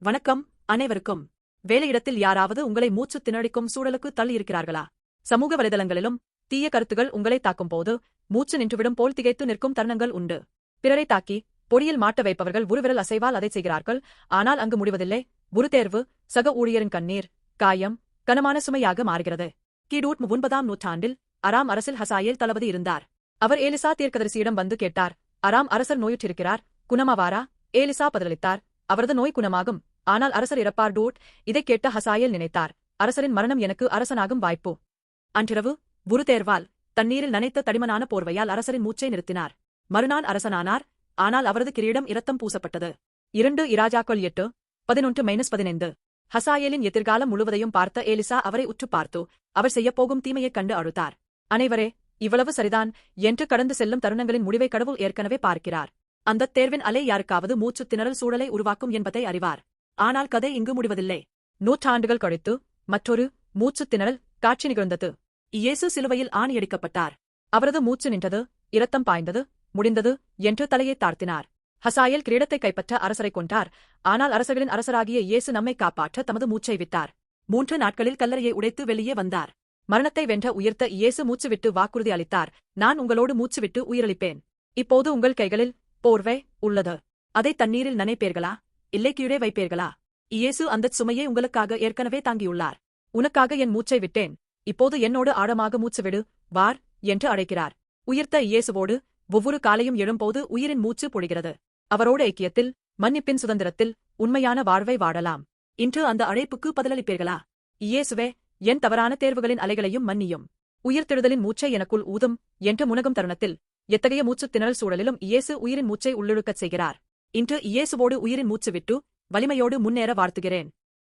வணக்கம் அனைவருக்கும். வேலையிடத்தில் யாராவது உங்களை மூச்சு திணறிக்கும் சூழலுக்கு தள்ளியிருக்கிறார்களா சமூக வலைதளங்களிலும் தீய கருத்துகள் உங்களை தாக்கும் போது மூச்சு நின்றுவிடும் போல் திகைத்து நிற்கும் தருணங்கள் உண்டு. பிறரை தாக்கி பொடியில் மாட்ட வைப்பவர்கள் ஒருவிரல் அசைவால் அதை செய்கிறார்கள். ஆனால் அங்கு முடிவதில்லை. ஒரு தேர்வு சக ஊழியரின் கண்ணீர் காயம் கனமான சுமையாக மாறுகிறது. கிடூட் ஒன்பதாம் நூற்றாண்டில் அராம் அரசில் ஹசாயில் தளபதி இருந்தார். அவர் ஏலிசா தீர்க்கதரிசியிடம் வந்து கேட்டார். அராம் அரசர் நோயுற்றிருக்கிறார். குணமாவாரா? ஏலிசா பதிலளித்தார். அவரது நோய் குணமாகும். ஆனால் அரசர் இறப்பார் டூட் இதைக் கேட்ட ஹசாயல் நினைத்தார். அரசரின் மரணம் எனக்கு அரசனாகும் வாய்ப்பு. அன்றிரவு குரு தேர்வால் தண்ணீரில் நனைத்த தடிமனான போர்வையால் அரசரின் மூச்சை நிறுத்தினார். மறுநாள் அரசனானார். ஆனால் அவரது கிரீடம் இரத்தம் பூசப்பட்டது. இரண்டு இராஜாக்கள் எட்டு பதினொன்று மைனஸ் பதினைந்து. ஹசாயலின் எதிர்காலம் முழுவதையும் பார்த்த ஏலிசா அவரை உற்று பார்த்து அவர் செய்யப்போகும் தீமையைக் கண்டு அழுத்தார் அனைவரே இவ்வளவு சரிதான் என்று கடந்து செல்லும் தருணங்களின் முடிவை கடவுள் ஏற்கனவே பார்க்கிறார். அந்தத் தேர்வின் அலை யாருக்காவது மூச்சுத் திணறல் சூழலை உருவாக்கும் என்பதை அறிவார். ஆனால் கதை இங்கு முடிவதில்லை. நூற்றாண்டுகள் கழித்து மற்றொரு மூச்சுத் திணறல் காட்சி நிகழ்ந்தது. இயேசு சிலுவையில் ஆணியடிக்கப்பட்டார் அவரது மூச்சு நின்றது இரத்தம் பாய்ந்தது முடிந்தது என்று தலையை தாழ்த்தினார். ஹசாயல் கிரீடத்தை கைப்பற்ற அரசரை கொண்டார் ஆனால் அரசர்களின் அரசராகிய இயேசு நம்மை காப்பாற்ற தமது மூச்சை விட்டார். மூன்று நாட்களில் கல்லறையை உடைத்து வெளியே வந்தார். மரணத்தை வென்ற உயிர்த்த இயேசு மூச்சுவிட்டு வாக்குறுதி அளித்தார். நான் உங்களோடு மூச்சுவிட்டு உயிரளிப்பேன். இப்போது உங்கள் கைகளில் போர்வை உள்ளது. அதை தண்ணீரில் நனைப்பேர்களா? இல்லை கீழே வைப்பீர்களா? இயேசு அந்தச் சுமையை உங்களுக்காக ஏற்கனவே தாங்கியுள்ளார். உனக்காக என் மூச்சை விட்டேன். இப்போது என்னோடு ஆழமாக மூச்சு விடு வார் என்று அழைக்கிறார். உயிர்த்த இயேசுவோடு ஒவ்வொரு காலையும் எழும்போது உயிரின் மூச்சு பொழிகிறது. அவரோடு ஐக்கியத்தில் மன்னிப்பின் சுதந்திரத்தில் உண்மையான வாழ்வை வாழலாம். இன்று அந்த அழைப்புக்கு பதிலளிப்பீர்களா? இயேசுவே என் தவறான தேர்வுகளின் அலைகளையும் மன்னியும். உயிர்த்தெழுதலின் மூச்சை எனக்குள் ஊதும் என்று முனகும் தருணத்தில் எத்தகைய மூச்சுத் திணறல் சூழலிலும் இயேசு உயிரின் மூச்சை உள்ளிழுக்கச் செய்கிறார். இன்று இயேசுவோடு உயிரின் மூச்சு விட்டு வலிமையோடு முன்னேற வாழ்த்துகிறேன்.